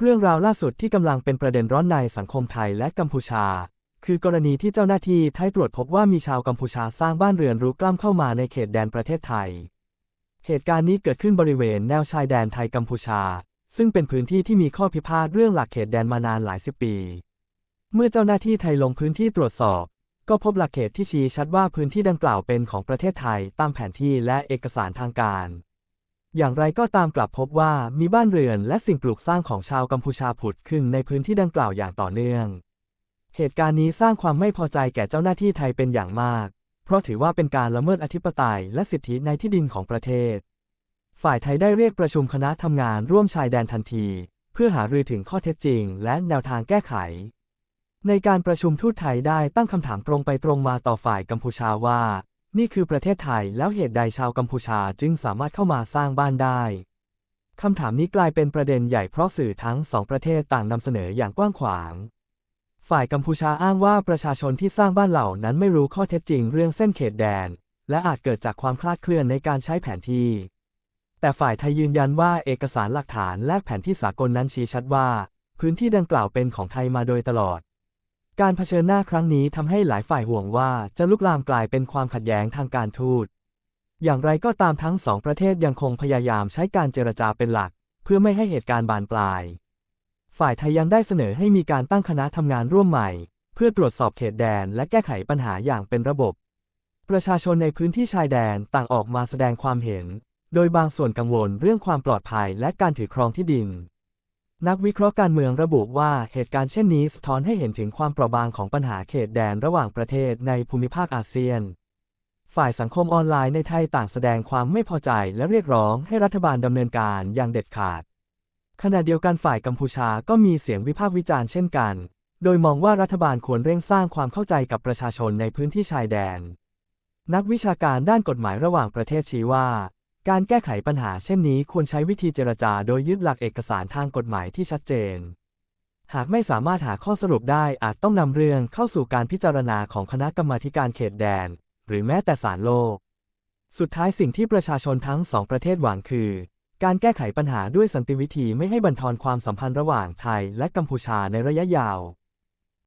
เรื่องราวล่าสุดที่กำลังเป็นประเด็นร้อนในสังคมไทยและกัมพูชา คือกรณีที่เจ้าหน้าที่ไทยตรวจพบว่ามีชาวกัมพูชาสร้างบ้านเรือนรุกล้ำเข้ามาในเขตแดนประเทศไทย เหตุการณ์นี้เกิดขึ้นบริเวณแนวชายแดนไทยกัมพูชา ซึ่งเป็นพื้นที่ที่มีข้อพิพาทเรื่องหลักเขตแดนมานานหลายสิบปี เมื่อเจ้าหน้าที่ไทยลงพื้นที่ตรวจสอบ ก็พบหลักเขตที่ชี้ชัดว่าพื้นที่ดังกล่าวเป็นของประเทศไทยตามแผนที่และเอกสารทางการ อย่างไรก็ตามกลับพบว่ามีบ้านเรือนและสิ่งปลูกสร้างของชาวกัมพูชาผุดขึ้นในพื้นที่ดังกล่าวอย่างต่อเนื่อง เหตุการณ์นี้สร้างความไม่พอใจแก่เจ้าหน้าที่ไทยเป็นอย่างมาก เพราะถือว่าเป็นการละเมิดอธิปไตยและสิทธิในที่ดินของประเทศ ฝ่ายไทยได้เรียกประชุมคณะทำงานร่วมชายแดนทันที เพื่อหารือถึงข้อเท็จจริง และแนวทางแก้ไข ในการประชุมทูตไทยได้ตั้งคำถามตรงไปตรงมาต่อฝ่ายกัมพูชาว่า นี่คือประเทศไทยแล้วเหตุใดชาวกัมพูชาจึงสามารถเข้ามาสร้างบ้านได้คำถามนี้กลายเป็นประเด็นใหญ่เพราะสื่อทั้งสองประเทศต่างนำเสนออย่างกว้างขวาง ฝ่ายกัมพูชาอ้างว่าประชาชนที่สร้างบ้านเหล่านั้นไม่รู้ข้อเท็จจริงเรื่องเส้นเขตแดน และอาจเกิดจากความคลาดเคลื่อนในการใช้แผนที่ แต่ฝ่ายไทยยืนยันว่าเอกสารหลักฐานและแผนที่สากลนั้นชี้ชัดว่า พื้นที่ดังกล่าวเป็นของไทยมาโดยตลอด การเผชิญหน้าครั้งนี้ทำให้หลายฝ่ายห่วงว่าจะลุกลามกลายเป็นความขัดแย้งทางการทูต อย่างไรก็ตามทั้งสองประเทศยังคงพยายามใช้การเจรจาเป็นหลัก เพื่อไม่ให้เหตุการณ์บานปลาย ฝ่ายไทยยังได้เสนอให้มีการตั้งคณะทำงานร่วมใหม่ เพื่อตรวจสอบเขตแดนและแก้ไขปัญหาอย่างเป็นระบบ ประชาชนในพื้นที่ชายแดนต่างออกมาแสดงความเห็น โดยบางส่วนกังวลเรื่องความปลอดภัยและการถือครองที่ดิน นักวิเคราะห์การเมืองระบุว่าเหตุการณ์เช่นนี้สะท้อนให้เห็นถึงความเปราะบางของปัญหาเขตแดนระหว่างประเทศในภูมิภาคอาเซียน ฝ่ายสังคมออนไลน์ในไทยต่างแสดงความไม่พอใจและเรียกร้องให้รัฐบาลดำเนินการอย่างเด็ดขาด ขณะเดียวกันฝ่ายกัมพูชาก็มีเสียงวิพากษ์วิจารณ์เช่นกัน โดยมองว่ารัฐบาลควรเร่งสร้างความเข้าใจกับประชาชนในพื้นที่ชายแดน นักวิชาการด้านกฎหมายระหว่างประเทศชี้ว่า การแก้ไขปัญหาเช่นนี้ควรใช้วิธีเจรจาโดยยึดหลักเอกสารทางกฎหมายที่ชัดเจน หากไม่สามารถหาข้อสรุปได้อาจต้องนำเรื่องเข้าสู่การพิจารณาของคณะกรรมาการเขตแดน หรือแม้แต่ศาลโลก สุดท้ายสิ่งที่ประชาชนทั้งสองประเทศหวังคือ การแก้ไขปัญหาด้วยสันติวิธีไม่ให้บั่นทอนความสัมพันธ์ระหว่างไทยและกัมพูชาในระยะยาว